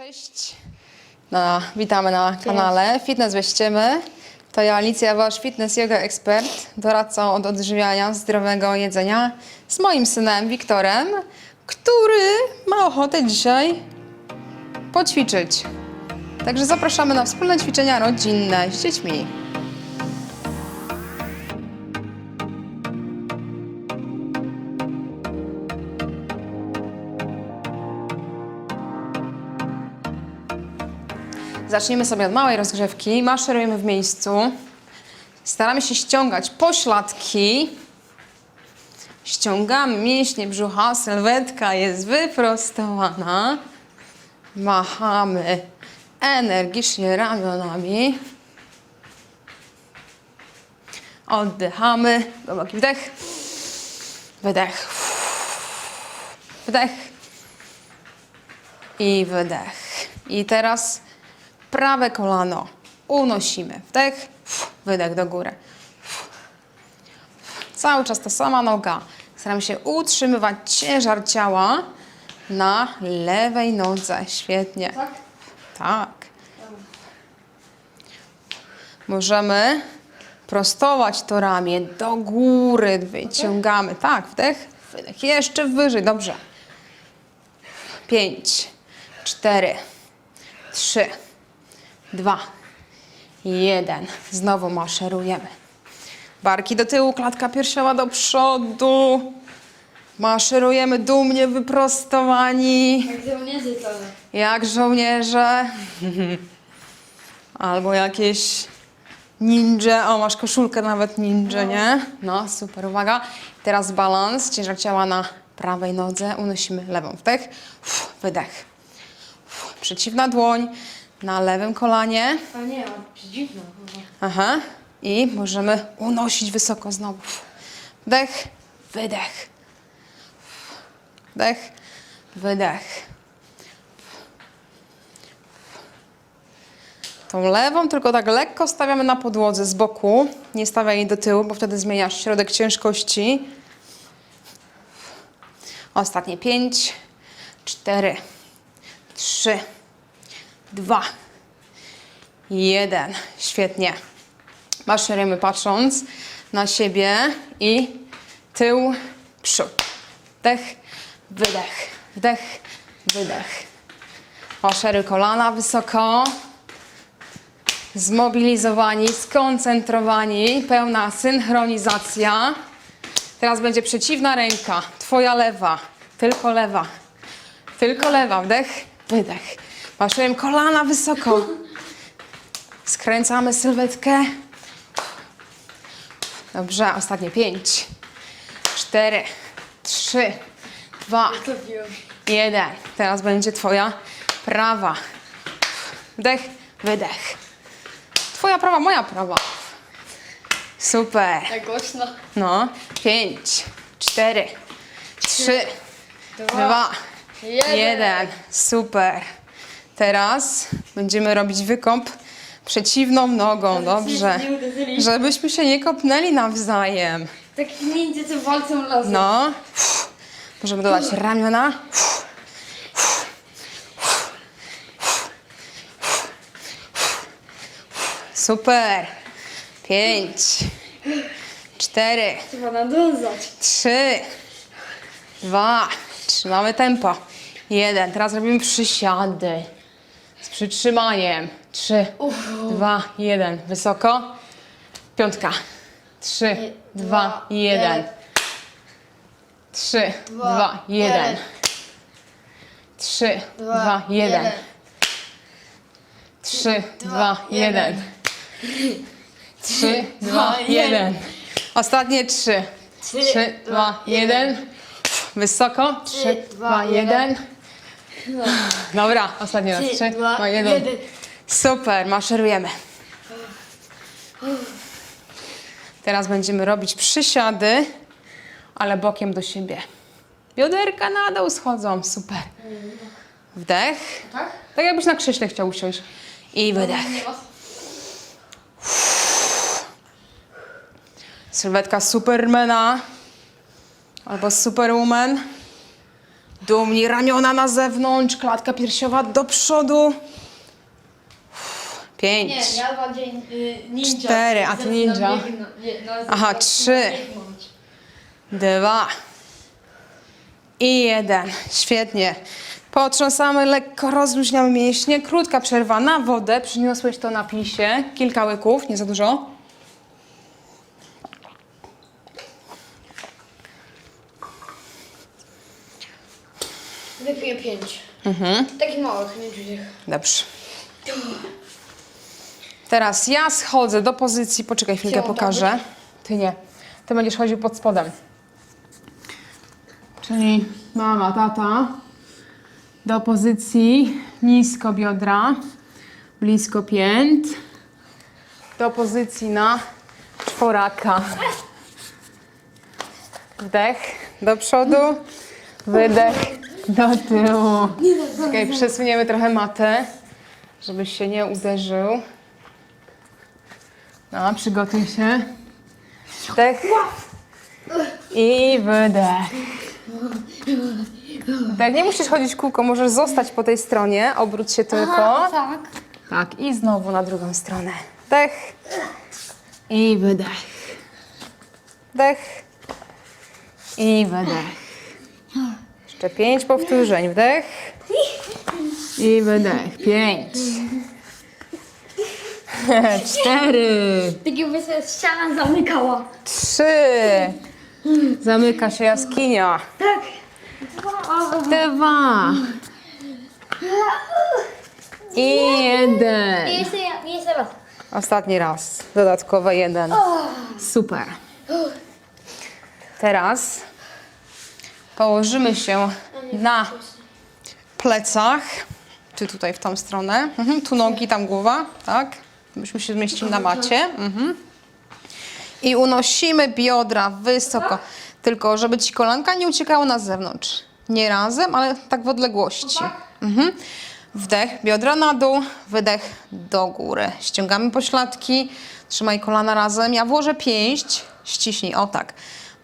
Cześć. No, witamy na kanale Fitness we ściemy. To ja Alicja, wasz fitness yoga ekspert, doradca od odżywiania, zdrowego jedzenia z moim synem Wiktorem, który ma ochotę dzisiaj poćwiczyć. Także zapraszamy na wspólne ćwiczenia rodzinne z dziećmi. Zaczniemy sobie od małej rozgrzewki. Maszerujemy w miejscu. Staramy się ściągać pośladki. Ściągamy mięśnie brzucha, sylwetka jest wyprostowana. Machamy energicznie ramionami. Oddychamy. Głęboki wdech. Wydech. Wdech. I wydech. I teraz prawe kolano unosimy. Wdech, wydech do góry. Cały czas ta sama noga. Staramy się utrzymywać ciężar ciała na lewej nodze. Świetnie. Tak? Tak. Możemy prostować to ramię do góry. Wyciągamy. Tak, wdech, wydech. Jeszcze wyżej. Dobrze. Pięć, cztery, trzy, dwa, jeden. Znowu maszerujemy. Barki do tyłu, klatka piersiowa do przodu. Maszerujemy dumnie wyprostowani. Jak żołnierze to. Jak żołnierze. Albo jakieś ninja. O, masz koszulkę nawet ninja, nie? No, super, uwaga. Teraz balans, ciężar ciała na prawej nodze. Unosimy lewą. Wdech, wydech. Przeciwna dłoń na lewym kolanie. A nie, przeciwno. Aha. I możemy unosić wysoko znowu. Wdech, wydech. Wdech, wydech. Tą lewą tylko tak lekko stawiamy na podłodze z boku. Nie stawiaj jej do tyłu, bo wtedy zmieniasz środek ciężkości. Ostatnie pięć, cztery, trzy, dwa, jeden. Świetnie. Maszerujemy patrząc na siebie i tył, przód. Wdech, wydech, wdech, wydech. Maszeruj kolana wysoko. Zmobilizowani, skoncentrowani, pełna synchronizacja. Teraz będzie przeciwna ręka, twoja lewa, tylko lewa, tylko lewa, wdech, wydech. Maszerujemy kolana wysoko. Skręcamy sylwetkę. Dobrze, ostatnie pięć, cztery, trzy, dwa, jeden. Teraz będzie twoja prawa. Wdech, wydech. Twoja prawa, moja prawa. Super. Tak głośno. No, pięć, cztery, trzy, dwa, jeden. Super. Teraz będziemy robić wykąp przeciwną nogą, dobrze. Nie. Żebyśmy się nie kopnęli nawzajem. Tak ninja co walcą razem. No. Możemy dodać ramiona. Super. Pięć, cztery, Trzeba nadążać. trzy, dwa. Trzymamy tempo. Jeden. Teraz robimy przysiady przytrzymaniem. Trzy, dwa, jeden. Wysoko. Piątka. Trzy, dwa, jeden. Trzy, dwa, jeden. Trzy, dwa, jeden. Trzy, dwa, jeden. Trzy, dwa, jeden. Ostatnie trzy. Trzy, dwa, jeden. Wysoko. Trzy, dwa, jeden. Dobra, ostatni raz. Trzy, dwa, jeden. Super, maszerujemy. Teraz będziemy robić przysiady, ale bokiem do siebie. Bioderka na dół schodzą, super. Wdech. Tak? Tak jakbyś na krześle chciał usiąść. I wydech. Sylwetka Supermana albo Superwoman. Dumni, ramiona na zewnątrz, klatka piersiowa do przodu. Pięć. Nie, ja bardziej y, ninja. Cztery, a ty Zaczynam ninja. biegnąć, nie, no, Aha, zaczynam trzy. biegnąć. Dwa. I jeden. Świetnie. Potrząsamy, lekko rozluźniamy mięśnie. Krótka przerwa na wodę. Przyniosłeś to na pisie. Kilka łyków, nie za dużo. Wypiję pięć. Mhm. Takich małych, nie dużych. Dobrze. Teraz ja schodzę do pozycji. Poczekaj chwilkę, Chciałam pokażę. Ty nie. Ty będziesz chodził pod spodem. Czyli mama, tata. Do pozycji nisko biodra, blisko pięt. Do pozycji na czworaka. Wdech do przodu, wydech do tyłu. Czekaj, przesuniemy trochę matę, żebyś się nie uderzył. No, przygotuj się. Wdech. I wydech. Tak, nie musisz chodzić kółko, możesz zostać po tej stronie, obróć się tylko. tak. Tak, i znowu na drugą stronę. Wdech. I wydech. Wdech. I wydech. Jeszcze pięć powtórzeń. Wdech. I wydech. Pięć. Cztery. Takie by się ściana zamykała. Trzy. Zamyka się jaskinia. Tak. Dwa. I jeden. Jeszcze, ja- jeszcze raz. Ostatni raz. Dodatkowe jeden. Super. Teraz położymy się na plecach, czy tutaj w tą stronę. Mhm, tu nogi, tam głowa, tak? Byśmy się zmieścili na macie. Mhm. I unosimy biodra wysoko, tylko żeby ci kolanka nie uciekały na zewnątrz. Nie razem, ale tak w odległości. Mhm. Wdech, biodra na dół, wydech do góry. Ściągamy pośladki, trzymaj kolana razem. Ja włożę pięść, ściśnij, o tak.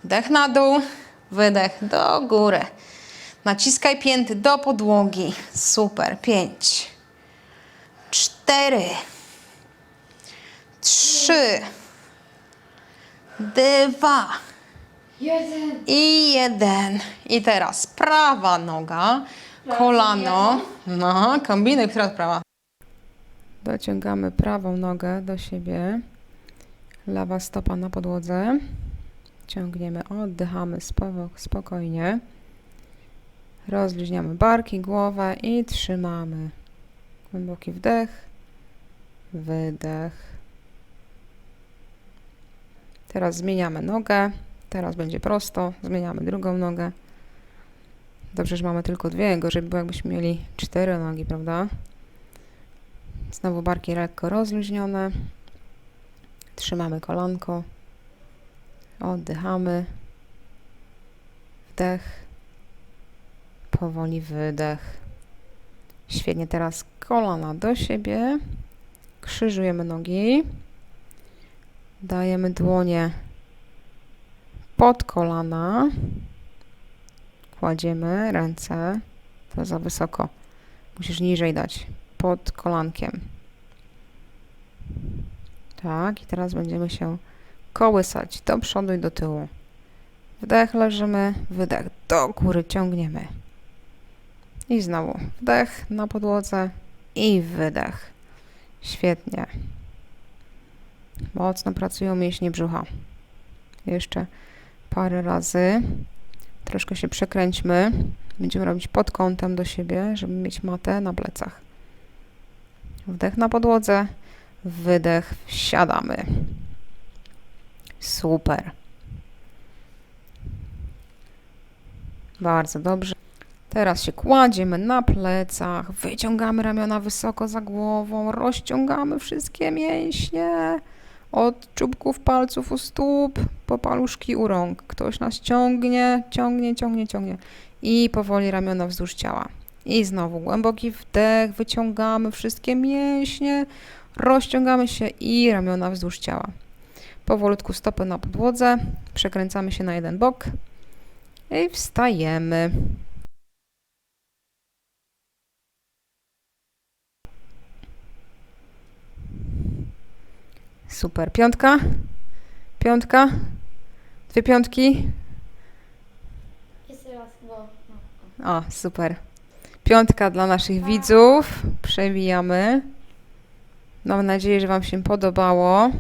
Wdech na dół, wydech do góry. Naciskaj pięty do podłogi. Super. Pięć, cztery, trzy, dwa Jeden. i jeden. I teraz prawa noga, kolano. No, kombinuj, która prawa. Dociągamy prawą nogę do siebie. Lewa stopa na podłodze. Ciągniemy, oddychamy spokojnie. Rozluźniamy barki, głowę i trzymamy. Głęboki wdech, wydech. Teraz zmieniamy nogę. Teraz będzie prosto. Zmieniamy drugą nogę. Dobrze, że mamy tylko dwie, gorzej by było jakbyśmy mieli cztery nogi, prawda? Znowu barki lekko rozluźnione. Trzymamy kolanko. Oddychamy. Wdech. Powoli wydech. Świetnie, teraz kolana do siebie. Krzyżujemy nogi. Dajemy dłonie pod kolana. Kładziemy ręce. To za wysoko. Musisz niżej dać. Pod kolankiem. Tak, i teraz będziemy się kołysać do przodu i do tyłu. Wdech, leżymy, wydech, do góry ciągniemy. I znowu wdech na podłodze i wydech. Świetnie. Mocno pracują mięśnie brzucha. Jeszcze parę razy. Troszkę się przekręćmy. Będziemy robić pod kątem do siebie, żeby mieć matę na plecach. Wdech na podłodze, wydech, siadamy. Super. Bardzo dobrze. Teraz się kładziemy na plecach, wyciągamy ramiona wysoko za głową, rozciągamy wszystkie mięśnie. Od czubków palców u stóp po paluszki u rąk. Ktoś nas ciągnie, ciągnie, ciągnie, ciągnie. I powoli ramiona wzdłuż ciała. I znowu głęboki wdech, wyciągamy wszystkie mięśnie, rozciągamy się i ramiona wzdłuż ciała. Powolutku stopy na podłodze, przekręcamy się na jeden bok i wstajemy. Super. Piątka, piątka, dwie piątki. O, super. Piątka dla naszych widzów. Przewijamy. Mam nadzieję, że Wam się podobało.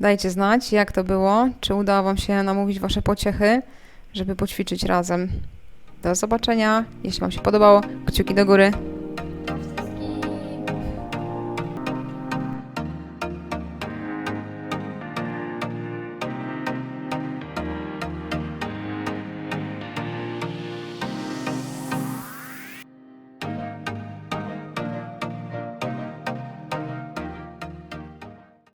Dajcie znać, jak to było. Czy udało Wam się namówić Wasze pociechy, żeby poćwiczyć razem. Do zobaczenia. Jeśli Wam się podobało, kciuki do góry.